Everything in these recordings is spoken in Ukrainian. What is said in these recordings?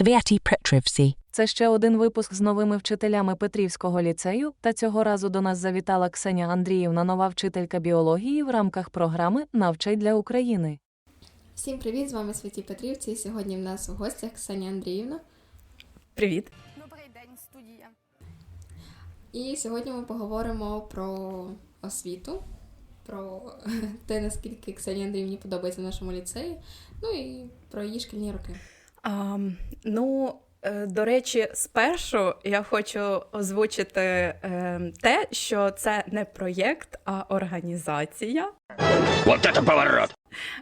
Sviati Petrivsi. Це ще один випуск з новими вчителями Петрівського ліцею, та цього разу до нас завітала Ксеня Андріївна, нова вчителька біології в рамках програми Навчай для України. Всім привіт! З вами Святі Петрівці. І сьогодні в нас у гостях Ксенія Андріївна. Привіт. Добрий день, студія. І сьогодні ми поговоримо про освіту, про те, наскільки Ксенії Андріївні подобається в нашому ліцеї, ну і про її шкільні роки. А, ну, е, до речі, спершу я хочу озвучити е, те, що це не проєкт, а організація. Вот это поворот!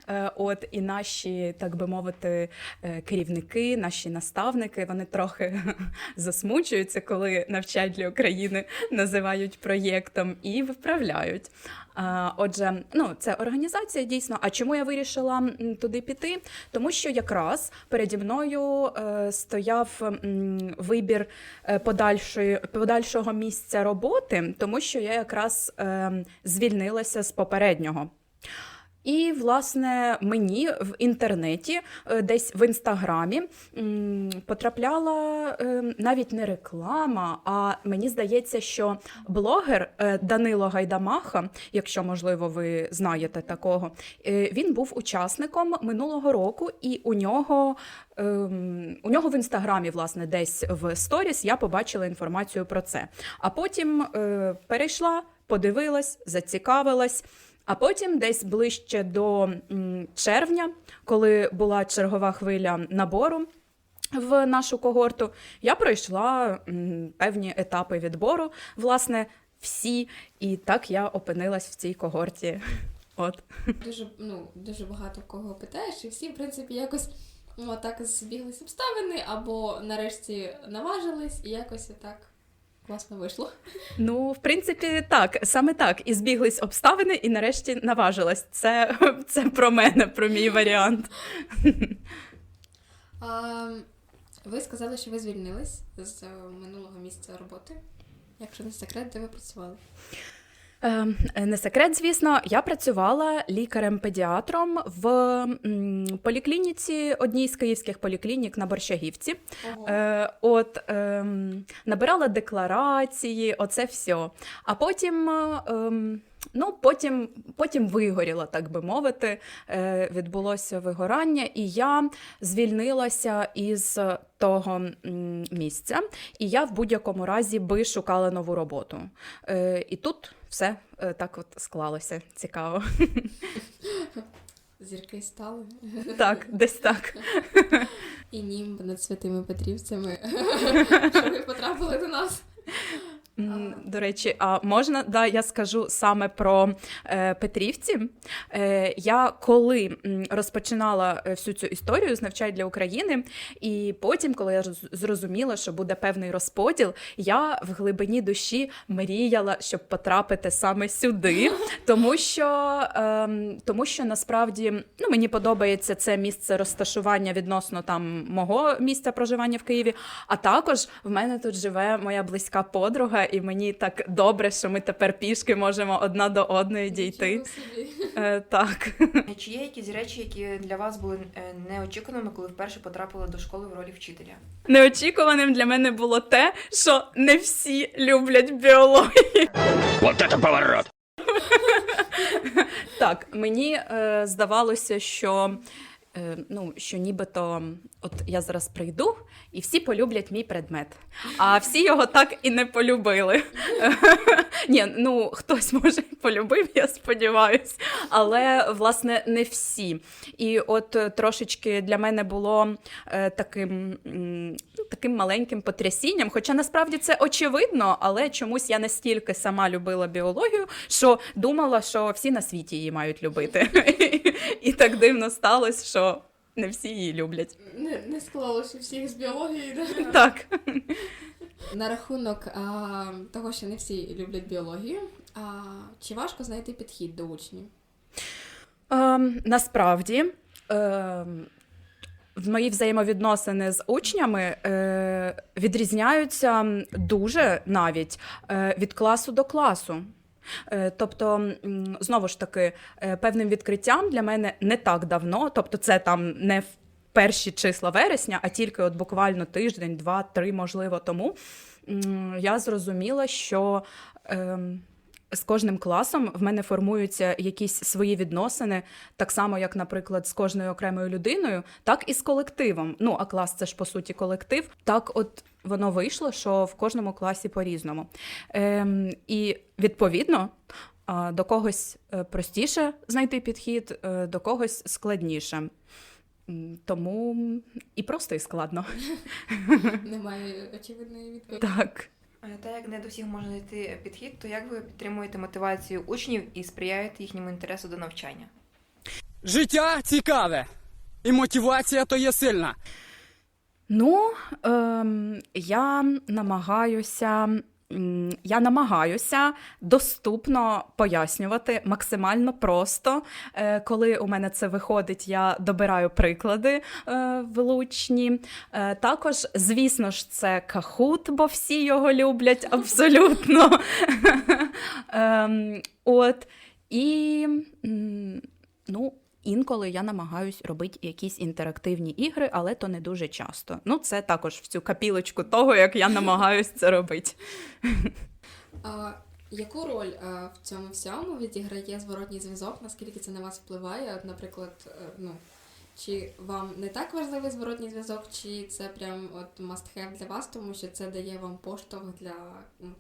Е, От і наші, так би мовити, е, керівники, наші наставники, вони трохи засмучуються, коли навчать України називають проєктом і виправляють. Отже, ну це організація дійсно. А чому я вирішила туди піти? Тому що якраз переді мною е, стояв вибір подальшої подальшого місця роботи, тому що я якраз е, звільнилася з попереднього. І, власне, мені в інтернеті, е, десь в інстаграмі, потрапляла е, навіть не реклама, а мені здається, що блогер е, Данило Гайдамаха, якщо можливо ви знаєте такого, він був учасником минулого року, і у нього. ем, У нього в інстаграмі, власне, десь в сторіс я побачила інформацію про це. А потім перейшла, подивилась, зацікавилась. А потім, десь ближче до червня, коли була чергова хвиля набору в нашу когорту, я пройшла певні етапи відбору, власне, всі, і так я опинилась в цій когорті. От. Дуже, ну, дуже багато кого питаєш, і всі, в принципі, якось ну, так збіглись обставини, або нарешті наважились, і якось отак класно вийшло. Ну, в принципі, так, саме так. І збіглись обставини, і нарешті наважилась. Це, це про мене, про мій варіант. А, ви сказали, що ви звільнились з е, минулого місця роботи. Якщо не секрет, де ви працювали? Е, Не секрет, звісно, я працювала лікарем-педіатром в поліклініці одній з київських поліклінік на Борщагівці. Е, От ем, набирала декларації, оце все. А потім. ем, Ну, потім, потім вигоріла, так би мовити, е, відбулося вигорання, і я звільнилася із того місця, і я в будь-якому разі би шукала нову роботу. Е, І тут все е, так от склалося цікаво. Зірки стали. Так, десь так. І німб над святими Петрівцями, що ви потрапили до нас. До речі, а можна да, я скажу саме про е, Петрівці? Е, я коли розпочинала е, всю цю історію з навчай для України, і потім, коли я зрозуміла, що буде певний розподіл, я в глибині душі мріяла, щоб потрапити саме сюди, тому що, ем, тому що насправді ну, мені подобається це місце розташування відносно там мого місця проживання в Києві. А також в мене тут живе моя близька подруга, і мені так добре, що ми тепер пішки можемо одна до одної дійти. Е, так. Чи є якісь речі, які для вас були е, неочікуваними, коли вперше потрапили до школи в ролі вчителя? Неочікуваним для мене було те, що не всі люблять біологію. Вот это поворот! Так, мені е, здавалося, що. Е, Ну, що нібито от я зараз прийду, і всі полюблять мій предмет. А всі його так і не полюбили. Ні, ну хтось може полюбив, я сподіваюся, але власне не всі. І от е, трошечки для мене було е, таким, таким маленьким потрясінням. Хоча насправді це очевидно, але чомусь я настільки сама любила біологію, що думала, що всі на світі її мають любити. І так дивно сталося, що не всі її люблять. Не, не склалося всіх з біології. Да? Так. На рахунок а, того, що не всі люблять біологію, а, чи важко знайти підхід до учнів? Ем, насправді. Ем, в мої взаємовідносини з учнями е, відрізняються дуже навіть е, від класу до класу. Е, Тобто, знову ж таки, е, певним відкриттям для мене не так давно, тобто це там не в перші числа вересня, а тільки от буквально тиждень, два, три, можливо, тому я зрозуміла, що. З кожним класом в мене формуються якісь свої відносини, так само, як, наприклад, з кожною окремою людиною, так і з колективом. Ну, а клас це ж по суті колектив. Так, от воно вийшло, що в кожному класі по-різному. Ем, і відповідно. До когось е, простіше знайти підхід, е, до когось складніше. Тому і просто і складно. Немає очевидної відповіді. Так. Та як не до всіх можна знайти підхід, то як ви підтримуєте мотивацію учнів і сприяєте їхньому інтересу до навчання? Життя цікаве, і мотивація то є сильна. Ну, ем, я намагаюся. Я намагаюся доступно пояснювати максимально просто. Е, Коли у мене це виходить, я добираю приклади е, влучні. Е, Також, звісно ж, це кахут, бо всі його люблять абсолютно. Ем, От. І ну, інколи я намагаюсь робити якісь інтерактивні ігри, але то не дуже часто. Ну, це також в цю капілочку того, як я намагаюсь це робити. А, яку роль а, в цьому всьому відіграє зворотній зв'язок? Наскільки це на вас впливає? Наприклад, е, ну. Чи вам не так важливий зворотній зв'язок, чи це прям от must have для вас, тому що це дає вам поштовх для ну,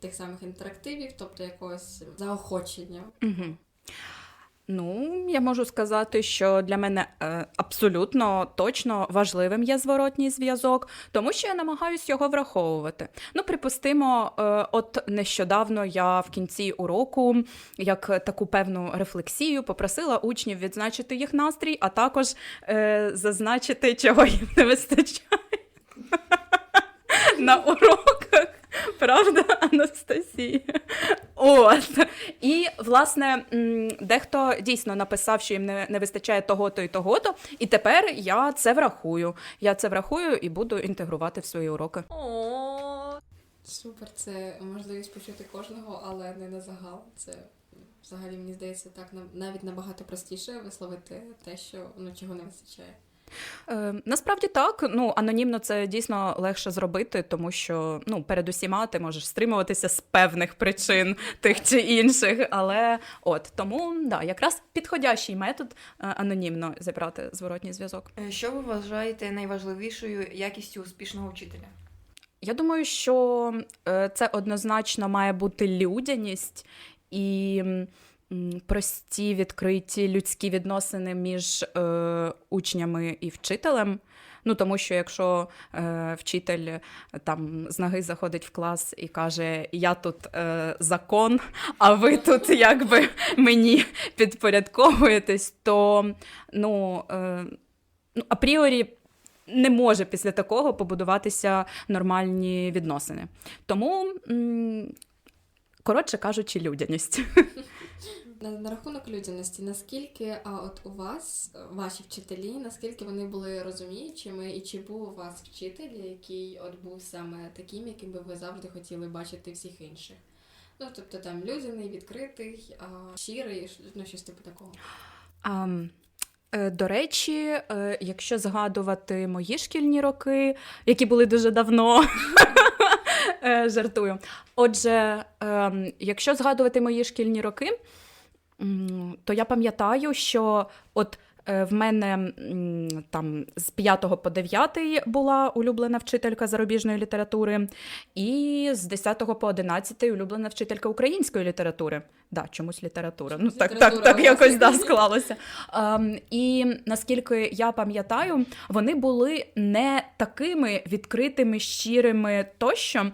тих самих інтерактивів, тобто якогось заохочення? Угу. Ну, я можу сказати, що для мене е, абсолютно точно важливим є зворотній зв'язок, тому що я намагаюсь його враховувати. Ну, припустимо, е, от нещодавно я в кінці уроку, як таку певну рефлексію, попросила учнів відзначити їх настрій, а також е, зазначити, чого їм не вистачає на уроках. Правда, Анастасія? От. І, власне, дехто дійсно написав, що їм не, не вистачає того-то і того-то. І тепер я це врахую. Я це врахую і буду інтегрувати в свої уроки. Супер, це можливість почути кожного, але не на загал. Це взагалі мені здається так навіть набагато простіше висловити те, що ну чого не вистачає. Е, насправді так. Ну, анонімно це дійсно легше зробити, тому що ну, перед усіма ти можеш стримуватися з певних причин тих чи інших. Але от тому да, якраз підходящий метод е, анонімно зібрати зворотній зв'язок. Е, Що ви вважаєте найважливішою якістю успішного вчителя? Я думаю, що е, це однозначно має бути людяність і прості відкриті людські відносини між е, учнями і вчителем. Ну, тому що якщо е, вчитель е, там з ноги заходить в клас і каже: Я тут е, закон, а ви тут якби мені підпорядковуєтесь, то ну, е, ну апріорі не може після такого побудуватися нормальні відносини. Тому, м, коротше кажучи, людяність. На, на рахунок людяності, наскільки а от у вас, е, ваші вчителі, наскільки вони були розуміючими, і чи був у вас вчитель, який от був саме таким, яким би ви завжди хотіли бачити всіх інших? Ну, тобто там людяний, відкритий, а, щирий, ну щось типу такого. Е, до речі, е, якщо згадувати мої шкільні роки, які були дуже давно. е, Жартую. Отже, ем, якщо згадувати мої шкільні роки, то я пам'ятаю, що от в мене там з 5 по 9 була улюблена вчителька зарубіжної літератури, і з 10 по 11 улюблена вчителька української літератури. Да, чомусь література. Ну Чомусь так, так, література так якось да, склалося. Ем, і наскільки я пам'ятаю, вони були не такими відкритими, щирими тощо.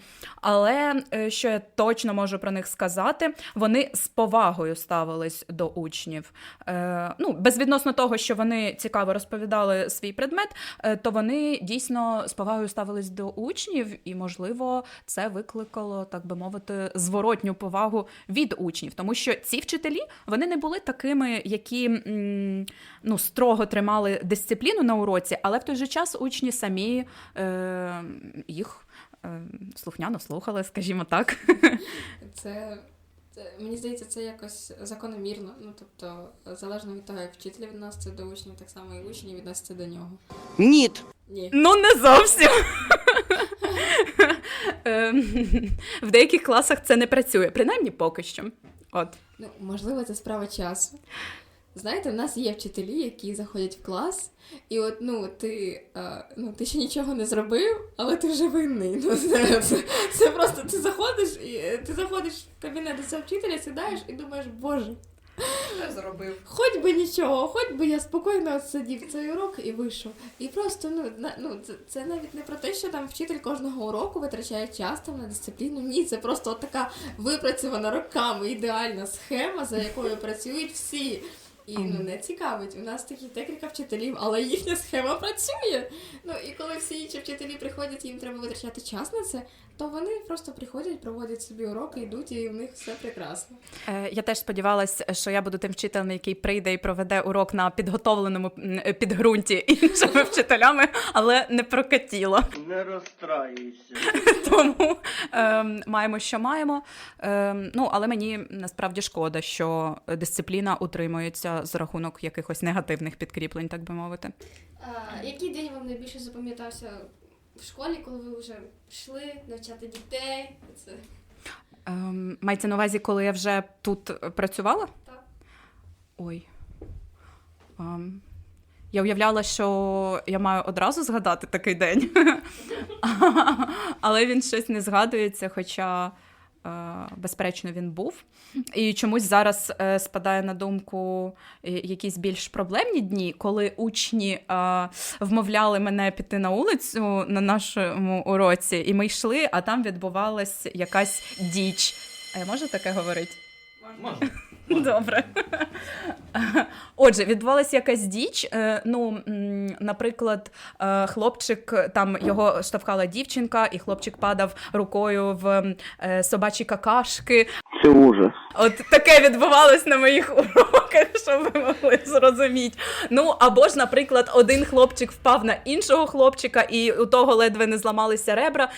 Але е, що я точно можу про них сказати, вони з повагою ставились до учнів. Е, ну, безвідносно того, що вони цікаво розповідали свій предмет, е, то вони дійсно з повагою ставились до учнів, і, можливо, це викликало, так би мовити, зворотню повагу від учнів. Тому що ці вчителі вони не були такими, які ну, строго тримали дисципліну на уроці, але в той же час учні самі е, їх е, слухняно слухали, скажімо так. Це Це- Мені здається, це якось закономірно. Ну тобто, залежно від того, як вчитель відноситься до учнів, так само і учні відносяться до нього. Ні. Ні. Ну, не зовсім. Ем, В деяких класах це не працює, принаймні поки що. От. Ну, можливо, це справа часу. Знаєте, в нас є вчителі, які заходять в клас, і от ну ти, е, ну ти ще нічого не зробив, але ти вже винний. Ну це, це, це просто ти заходиш і е, ти заходиш в кабінет до цього вчителя, сідаєш і думаєш, боже, Зробив. хоч би нічого, хоч би я спокійно сидів цей урок і вийшов. І просто ну на ну це, це навіть не про те, що там вчитель кожного уроку витрачає час там на дисципліну. Ні, це просто от така випрацьована роками ідеальна схема, за якою працюють всі. І ну не цікавить. У нас такі декілька вчителів, але їхня схема працює. Ну і коли всі інші вчителі приходять, їм треба витрачати час на це, то вони просто приходять, проводять собі уроки, йдуть, і у них все прекрасно. Е, Я теж сподівалася, що я буду тим вчителем, який прийде і проведе урок на підготовленому підґрунті іншими вчителями, але не прокатіло. Не розстраюйся. Тому ем, маємо, що маємо. Ем, ну, але мені насправді шкода, що дисципліна утримується за рахунок якихось негативних підкріплень, так би мовити. А, який день вам найбільше запам'ятався в школі, коли ви вже пішли навчати дітей? Це Ем, мається на увазі, коли я вже тут працювала? Так. Ой. Ем, я уявляла, що я маю одразу згадати такий день, але він щось не згадується, хоча, безперечно, він був. І чомусь зараз е, спадає на думку е, якісь більш проблемні дні, коли учні е, вмовляли мене піти на вулицю на нашому уроці, і ми йшли, а там відбувалась якась діч. А я можу таке говорити? Можна. Добре. Отже, відбувалася якась діч. Е, Ну, наприклад, е, хлопчик там його штовхала дівчинка, і хлопчик падав рукою в е, собачі какашки. Це ужас. От таке відбувалось на моїх уроках, щоб ви могли зрозуміти. Ну або ж, наприклад, один хлопчик впав на іншого хлопчика, і у того ледве не зламалися ребра.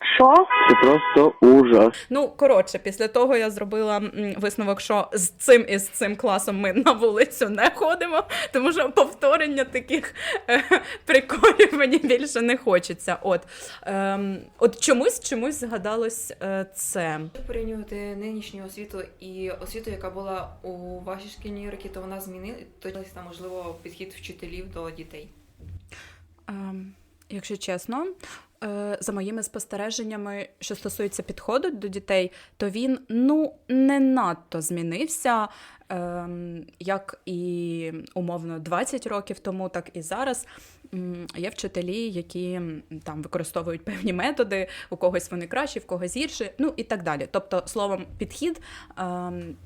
Це просто ужас. Ну, коротше, після того я зробила висновок, що з цим і з цим класом ми на вулицю не ходимо, тому що повторення таких е, приколів мені більше не хочеться. От, ем, от чомусь чомусь згадалось е, це. Порівнювати нинішню освіту і освіту, яка була у вашій шкільні роки, то вона змінила то там, можливо, підхід вчителів до дітей. Ем, якщо чесно, е, за моїми спостереженнями, що стосується підходу до дітей, то він ну не надто змінився. Ем, як і умовно 20 років тому, так і зараз. Є вчителі, які там використовують певні методи, у когось вони кращі, в когось гірші, ну і так далі. Тобто, словом, підхід. ем,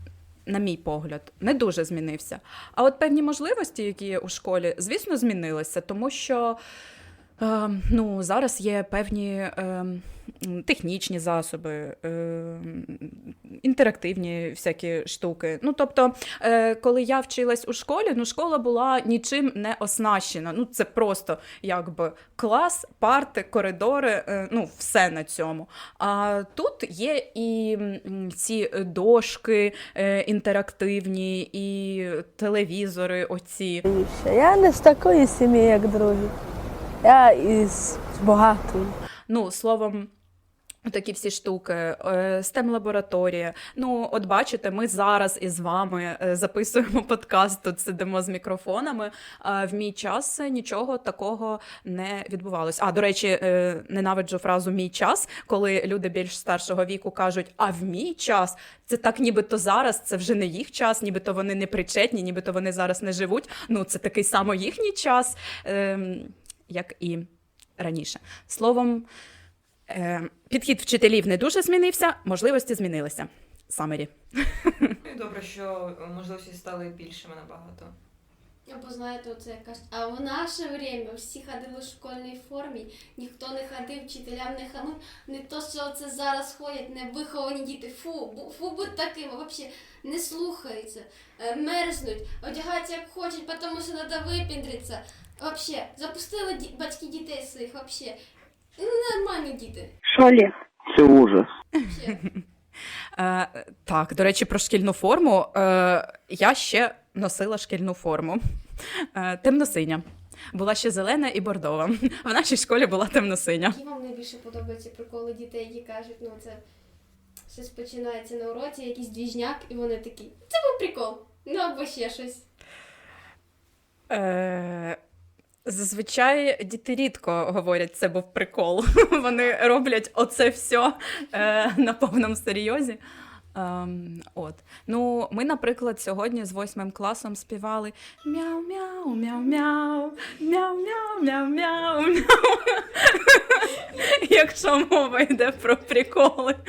на мій погляд, не дуже змінився. А от певні можливості, які є у школі, звісно, змінилися, тому що е, ну, зараз є певні е, технічні засоби, е, інтерактивні всякі штуки. Ну, тобто, е, коли я вчилась у школі, ну, школа була нічим не оснащена. Ну, це просто якби клас, парти, коридори, е, ну, все на цьому. А тут є і ці дошки інтерактивні, і телевізори оці. Я не з такої сім'ї, як другі. Я із багатої. Ну, словом. Такі всі штуки, stem лабораторія. Ну, от бачите, ми зараз із вами е, записуємо подкаст, тут сидимо з мікрофонами. В мій час нічого такого не відбувалось. А до речі, е, ненавиджу фразу мій час, коли люди більш старшого віку кажуть, а в мій час це так, нібито зараз, це вже не їх час, нібито вони не причетні, нібито вони зараз не живуть. Ну, це такий само їхній час, ем, як і раніше. Словом. Е, Підхід вчителів не дуже змінився, можливості змінилися. Самері. Ну добре, що можливості стали більшими набагато. або знаєте, оце кажуть, а в наше время всі ходили в школьній формі, ніхто не ходив, вчителям не хамив. Не то, що це зараз ходять невиховані діти. Фу, фу будь такими, взагалі не слухаються, е, мерзнуть, одягаються як хочуть, тому що треба випіндритися. Взагалі, запустили батьки дітей своїх, взагалі. Ну, нормальні діти. Це ужас. Е, так, до речі, про шкільну форму. Е, я ще носила шкільну форму. Е, темносиня. Була ще зелена і бордова. В нашій школі була темносиня. Які вам найбільше подобаються приколи дітей, які кажуть, ну це щось починається на уроці, якийсь двіжняк, і вони такі, це був прикол. Ну або ще щось. Е, зазвичай діти рідко говорять, це був прикол. Вони роблять оце все е, на повному серйозі. Ем, от. Ну, ми, наприклад, сьогодні з восьмим класом співали мяу-мяу, мяу-мяу, мяу-мяу, мяу-мяу, мяу. Якщо мова йде про приколи.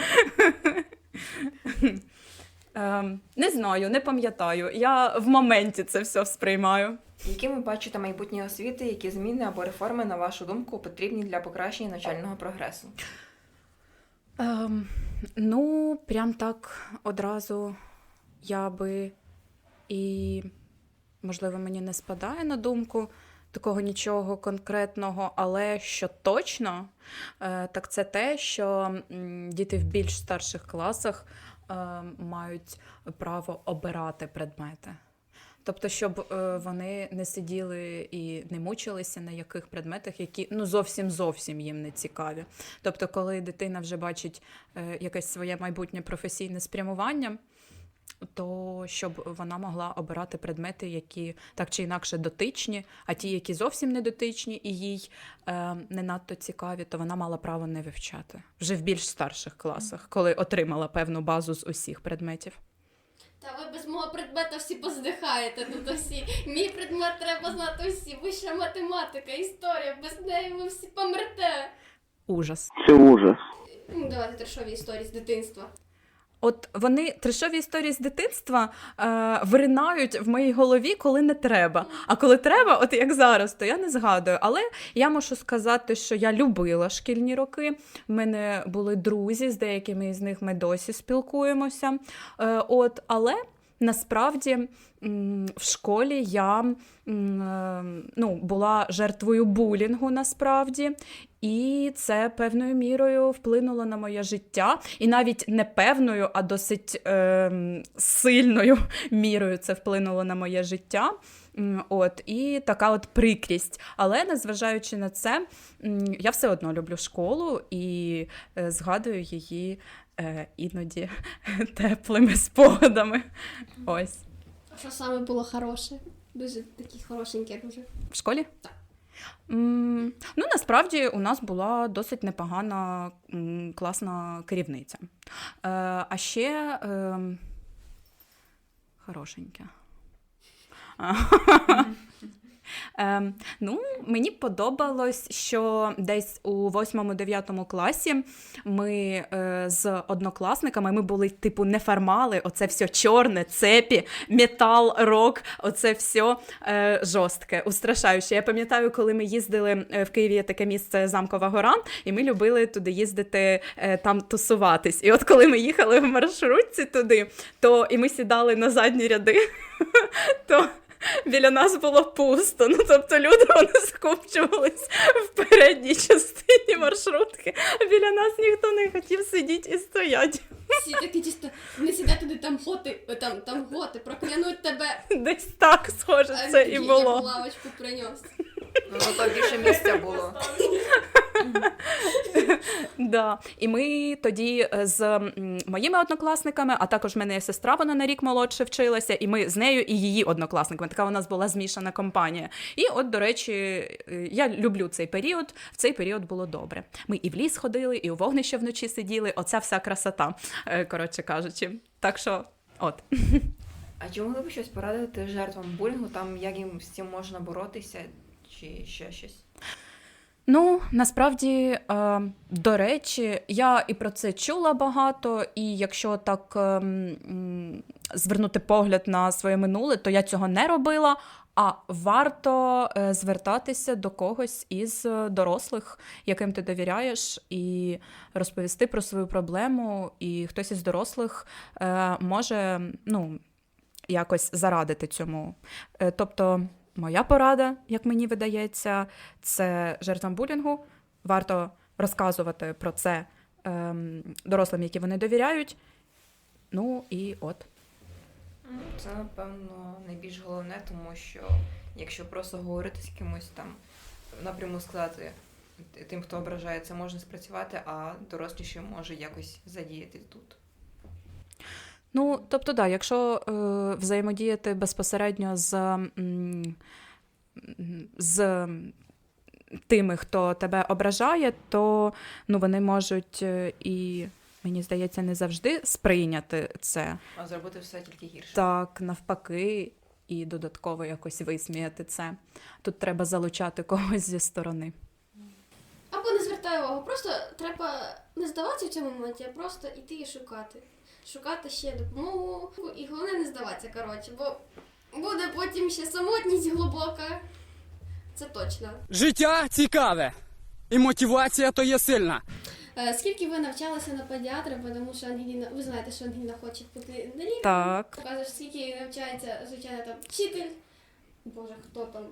Ем, не знаю, не пам'ятаю. Я в моменті це все сприймаю. Якими бачите майбутні освіти, які зміни або реформи, на вашу думку, потрібні для покращення навчального прогресу? Ем, ну, прям так одразу я би і, можливо, мені не спадає на думку такого нічого конкретного, але що точно, е, так це те, що діти в більш старших класах е, мають право обирати предмети. Тобто, щоб е, вони не сиділи і не мучилися на яких предметах, які ну зовсім зовсім їм не цікаві. Тобто, коли дитина вже бачить е, якесь своє майбутнє професійне спрямування, то щоб вона могла обирати предмети, які так чи інакше дотичні, а ті, які зовсім не дотичні і їй е, не надто цікаві, то вона мала право не вивчати вже в більш старших класах, коли отримала певну базу з усіх предметів. Та ви без мого предмета всі поздихаєте тут усі. Мій предмет треба знати усі. Вища математика, історія, без неї ви всі помрете. Ужас. Це ужас. Ну, давайте трешові історії з дитинства. От вони трешові історії з дитинства е, виринають в моїй голові, коли не треба. А коли треба, от як зараз, то я не згадую. Але я можу сказати, що я любила шкільні роки. В мене були друзі, з деякими з них ми досі спілкуємося. Е, от, але насправді в школі я е, ну, була жертвою булінгу насправді. І це певною мірою вплинуло на моє життя, і навіть не певною, а досить е, сильною мірою це вплинуло на моє життя. От, і така от прикрість. Але незважаючи на це, я все одно люблю школу і е, згадую її е, іноді теплими спогадами. Ось. А що саме було хороше? Дуже такі хорошенькі, дуже. В школі? Так. М, Ну, насправді у нас була досить непогана м, класна керівниця. Е, а ще е, хорошеньке. Е, ну, мені подобалось, що десь у 8-9 класі ми е, з однокласниками ми були, типу, неформали, оце все чорне, цепі, метал, рок, оце все е, жорстке, устрашаюче. Я пам'ятаю, коли ми їздили е, в Києві є таке місце Замкова гора, і ми любили туди їздити, е, там тусуватись. І от коли ми їхали в маршрутці туди, то і ми сідали на задні ряди, то. Біля нас було пусто. Ну тобто люди вони скупчувались в передній частині маршрутки, а біля нас ніхто не хотів сидіти і стояти. Всі такі чисто не сидять туди, там готи, е, там, там готи, проклянуть тебе. Десь так схоже це а, і було. Я лавочку принес. Ну, то більше місця було. Да. І ми тоді е, з моїми однокласниками, а також в мене є сестра, вона на рік молодше вчилася, і ми з нею і її однокласниками. Така у нас була змішана компанія. І от, до речі, е, я люблю цей період. В цей період було добре. Ми і в ліс ходили, і у вогнище вночі сиділи. Оця вся красота, е, коротше кажучи. Так що, от. А чи могли б щось порадити жертвам булінгу, там як їм з цим можна боротися, чи ще щось? Ну, насправді, е, до речі, я і про це чула багато, і якщо так е, звернути погляд на своє минуле, то я цього не робила. А варто е, звертатися до когось із е, дорослих, яким ти довіряєш, і розповісти про свою проблему. І хтось із дорослих може ну, якось зарадити цьому. Тобто, моя порада, як мені видається, це жертвам булінгу. Варто розказувати про це ем, дорослим, які вони довіряють, Ну і от. Ну, Це, напевно, найбільш головне, тому що якщо просто говорити з кимось там напряму сказати тим, хто ображає, це може спрацювати, а доросліший може якось задіяти тут. Ну, тобто, да, якщо е, взаємодіяти безпосередньо з, з тими, хто тебе ображає, то ну, вони можуть е, і, мені здається, не завжди сприйняти це. А зробити все тільки гірше. Так, навпаки, і додатково якось висміяти це. Тут треба залучати когось зі сторони. Або не звертай увагу, просто треба не здаватися в цьому моменті, а просто йти і шукати. Шукати ще допомогу. І головне не здаватися, коротше, бо буде потім ще самотність глибока. Це точно. Життя цікаве. І мотивація то є сильна. Е, Скільки ви навчалися на педіатра, тому що Ангеліна, ви знаєте, що Ангеліна хоче бути на лікаря. Так. Показуєш, скільки навчається, звичайно, там вчитель, боже, хто там,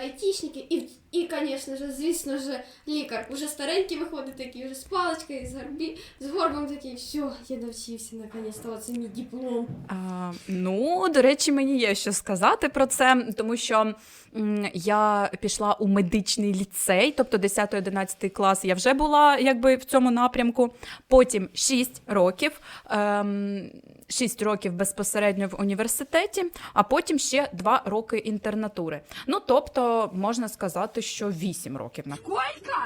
айтішники, і, і, звісно ж, звісно ж, лікар. Уже старенький виходить такий, вже з паличкою, з, горбі, з горбом такий, все, я навчився, наконець-то, оце мій диплом. А, ну, до речі, мені є що сказати про це, тому що м, я пішла у медичний ліцей, тобто 10-11 клас я вже була якби в цьому напрямку. Потім 6 років, ем, 6 років безпосередньо в університеті, а потім ще 2 роки інтернатури. Ну, тобто, можна сказати, що 8 років на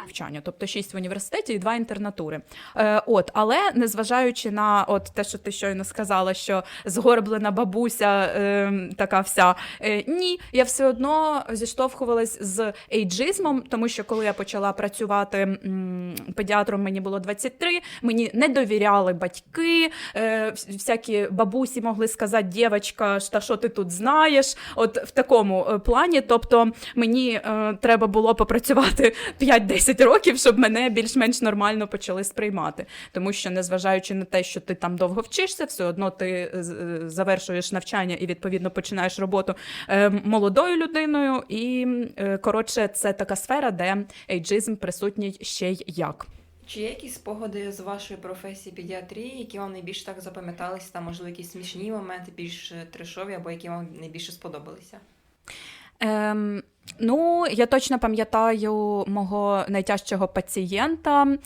навчання, тобто 6 в університеті і 2 інтернатури. Е, от, але незважаючи на от те, що ти щойно сказала, що згорблена бабуся е, така вся. Е, ні, я все одно зіштовхувалась з ейджизмом, тому що коли я почала працювати м, педіатром, мені було 23, мені не довіряли батьки, е, вс- всякі бабусі могли сказати, дівчинка, та що ти тут знаєш? От в такому е, плані. Тобто мені е, треба було попрацювати 5-10 років, щоб мене більш-менш нормально почали сприймати. Тому що, незважаючи на те, що ти там довго вчишся, все одно ти е, е, завершуєш навчання і відповідно починаєш роботу е, молодою людиною. І е, коротше, це така сфера, де ейджизм присутній ще й як. Чи є якісь спогади з вашої професії педіатрії, які вам найбільш так запам'яталися, там, можливо, якісь смішні моменти, більш е, трешові, або які вам найбільше сподобалися? Ем, ну, я точно пам'ятаю мого найтяжчого пацієнта. Е,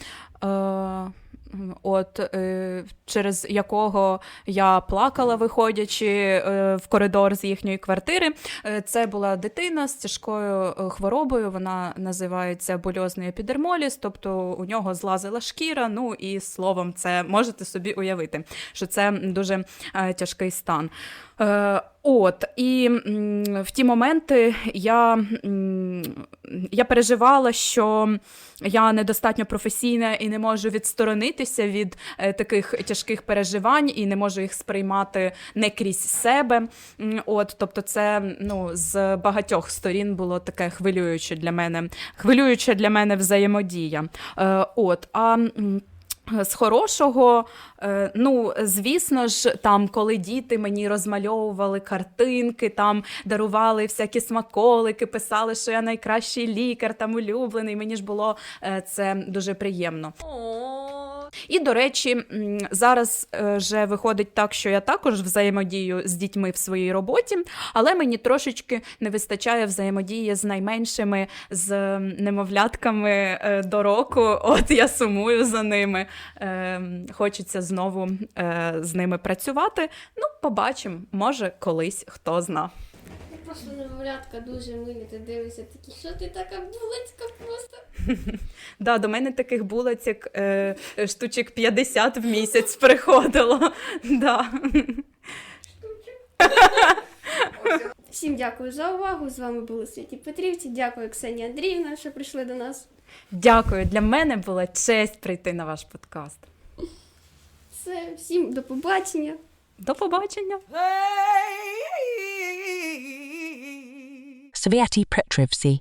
От е, через якого я плакала, виходячи е, в коридор з їхньої квартири. Е, це була дитина з тяжкою е, хворобою. Вона називається больозний епідермоліз, тобто у нього злазила шкіра. Ну і словом, це можете собі уявити, що це дуже е, тяжкий стан. От, і в ті моменти я, я переживала, що я недостатньо професійна і не можу відсторонитися від е, таких тяжких переживань і не можу їх сприймати не крізь себе. От, тобто, це ну, з багатьох сторін було таке хвилююче для мене, хвилююча для мене взаємодія. Е, От, а з хорошого, е, ну звісно ж, там, коли діти мені розмальовували картинки, там дарували всякі смаколики, писали, що я найкращий лікар, там улюблений. Мені ж було е, це дуже приємно. І до речі, зараз е, вже виходить так, що я також взаємодію з дітьми в своїй роботі, але мені трошечки не вистачає взаємодії з найменшими з немовлятками е, до року. От я сумую за ними. Е, Хочеться знову з ними працювати. Ну, побачимо, може, колись хто зна. Просто немовлятка дуже милі, ти дивишся такі, що ти така булицька просто. Да, до мене таких булочок е, штучок 50 в місяць приходило. Да. Всім дякую за увагу. З вами були Святі Петрівці. Дякую, Ксенія Андріївна, що прийшли до нас. Дякую. Для мене була честь прийти на ваш подкаст. Все, всім до побачення. До побачення. Svieti Petrovsi.